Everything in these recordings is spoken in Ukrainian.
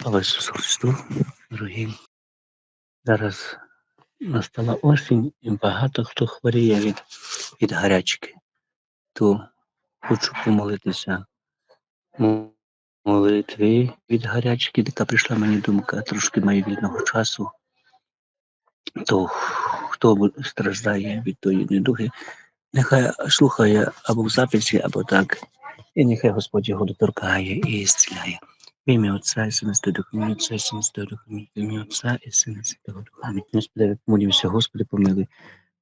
Слава Ісусу Христу, дорогі. Зараз настала осінь і багато хто хворіє від, від гарячки. То хочу помолитися мо- молитви від гарячки, така прийшла мені думка, трошки маю вільного часу. То хто страждає від тої недуги, нехай слухає або в записі, або так, і нехай Господь його доторкає і зціляє. В ім'я Отця і Сина Святого Отця і Сина Святого Духа, в ім'я Отця і Сина Святого Духа. Господи, помолімося, Господи, помилуй.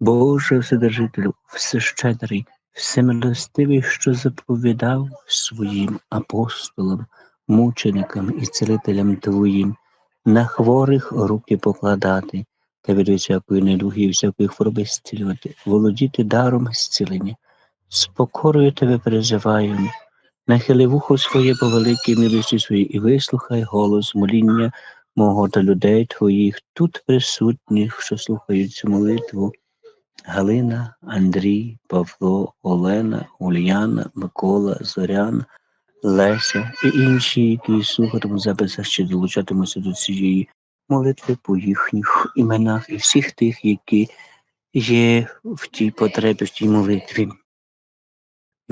Боже Вседержителю, всещедрий, всемилостивий, що заповідав своїм апостолам, мученикам і цілителям Твоїм, на хворих руки покладати, та від всякої недуги і всякої хвороби зцілювати, володіти даром зцілення. З покорою Тебе призиваємо, нахили вухо своє по великій милості своїй і вислухай голос моління мого та людей Твоїх, тут присутніх, що слухають цю молитву. Галина, Андрій, Павло, Олена, Ульяна, Микола, Зоряна, Леся і інші, які слухатимуть записах, що долучатимуться до цієї молитви по їхніх іменах і всіх тих, які є в тій потребі, в тій молитві.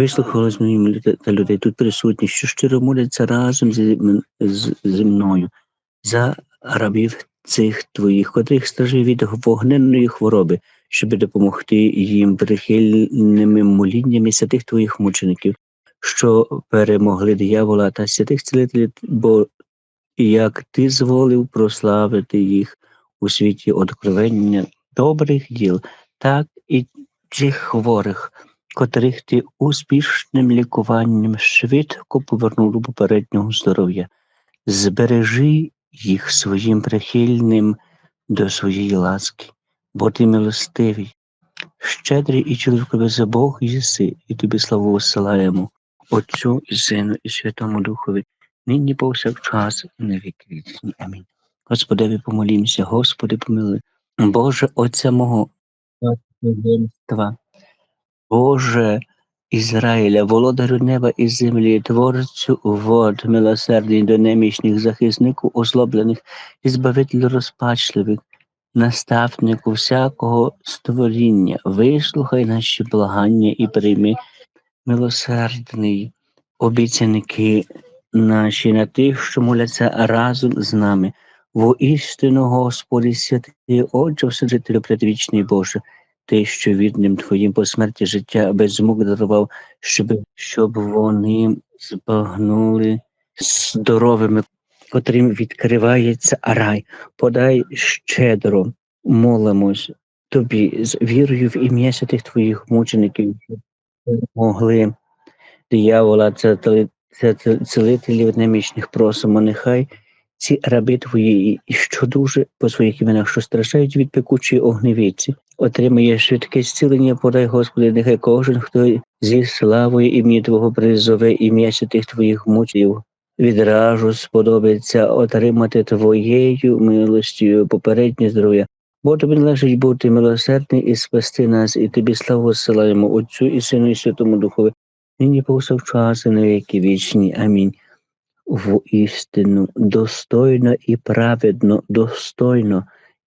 Вислухали з моїм та людей. Тут присутні, що щиро моляться разом зі, мною? За рабів цих твоїх, котрих стражі від вогненної хвороби, щоб допомогти їм прихильними моліннями святих твоїх мучеників, що перемогли диявола та святих цілителів, бо як ти зволив прославити їх у світі откровення добрих діл, так і цих хворих, котрих ти успішним лікуванням швидко повернув до попереднього здоров'я. Збережи їх своїм прихильним до своєї ласки, бо ти милостивий, щедрий і чоловіковий за Бог єси, і тобі славу осилаємо, Отцю і Сину, і Святому Духові, нині повсякчас і на віки вічні. Амінь. Господеві помолімся, Господи помилуй. Боже Отця мого, Боже Ізраїля, володарю неба і землі, творцю вод, милосердний до немічних захиснику озлоблених і збавителю розпачливих, наставнику всякого створіння, вислухай наші благання і прийми милосердний обіцянки наші на тих, що моляться разом з нами. Воістину, Господи, святий Отче, Вседжителю предвічний Боже, ти, що відним Твоїм по смерті життя без мук дарував, щоб, щоб вони збагнули здоровими, котрим відкривається рай. Подай щедро, молимось тобі з вірою в ім'я святих твоїх мучеників, щоб могли диявола, це, цілителів немічних просимо, нехай ці раби твої, що дуже по своїх іменах, що страждають від пекучої огневиці, отримає швидке зцілення, подай, Господи, нехай кожен, хто зі славою ім'я Твого призове ім'я святих Твоїх мучів, відразу сподобається отримати Твоєю милостю попереднє здоров'я. Бо тобі належить бути милосердний і спасти нас, і тобі славу зсилаємо Отцю і Сину і Святому Духові, нині повсякчас і на віки вічні. Амінь в істину достойно і праведно, достойно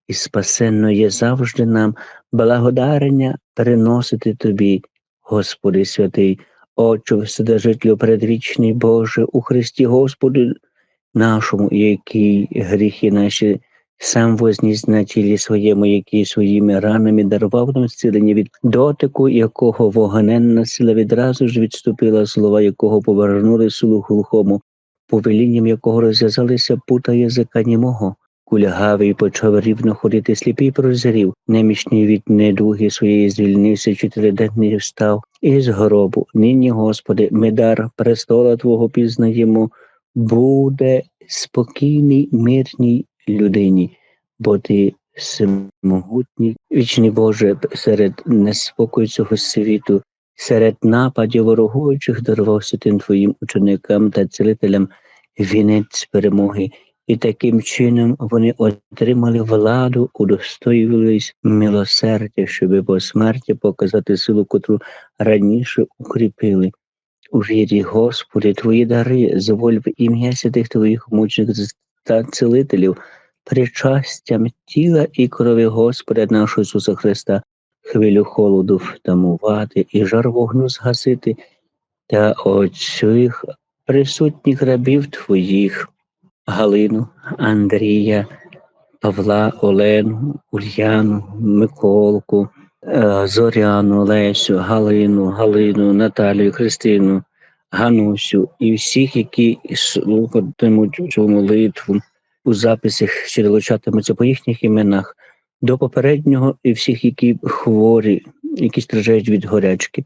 і спасенно є завжди нам благодарення переносити тобі, Господи святий, Отче, Вседержителю предвічний Боже, у Христі Господу нашому, який гріхи наші сам возніс на тілі своєму, який своїми ранами дарував нам зцілення від дотику, якого вогненна сила відразу ж відступила, слова якого повернули силу глухому повелінням якого розв'язалися пута язика німого. Кулягавий почав рівно ходити сліпий прозрів, немічний від недуги своєї звільнився, чотириденний встав із гробу. Нині, Господи, ми дар престола Твого пізнаємо, буде спокійній, мирній людині, бо Ти всемогутній, вічний Боже, серед неспокою цього світу, серед нападів ворогуючих дарувався тим Твоїм ученикам та цілителям вінець перемоги, і таким чином вони отримали владу, удостоювались милосердя, щоби по смерті показати силу, котру раніше укріпили. У вірі, Господи, Твої дари, зволь в ім'я святих Твоїх мучених та цілителів, причастям тіла і крові Господа нашого Ісуса Христа, хвилю холоду втамувати і жар вогню згасити, та оцих присутніх рабів твоїх, Галину, Андрія, Павла, Олену, Ульяну, Миколку, е, Зоряну, Лесю, Галину, Галину, Наталію, Христину, Ганусю і всіх, які слухатимуть цю молитву. У записах, що долучатимуться по їхніх іменах, до попереднього і всіх, які хворі, які страждають від горячки,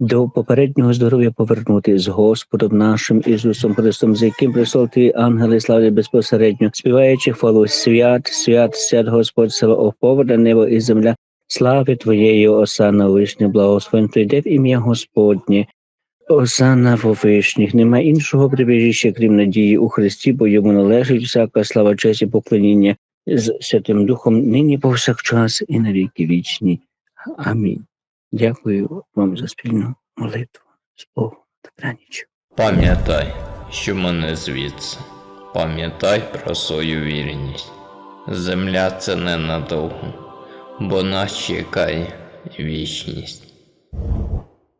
до попереднього здоров'я повернути з Господом нашим Ісусом Христом, з яким прислав ти ангели слави безпосередньо, співаючи хвалу свят, свят, свят Господь села оповода, небо і земля. Слави Твоєї, Осана вишня, благословен прийде в ім'я Господнє. Осана в вишніх, нема іншого прибіжища, крім надії у Христі, бо йому належить всяка слава, честь і поклоніння з Святим Духом, нині повсякчас і на віки вічні. Амінь. Дякую вам за спільну молитву. З Богом. Добраніч. Пам'ятай, що мене звідси. Пам'ятай про свою вірність. Земля це ненадовго, бо нас чекає вічність.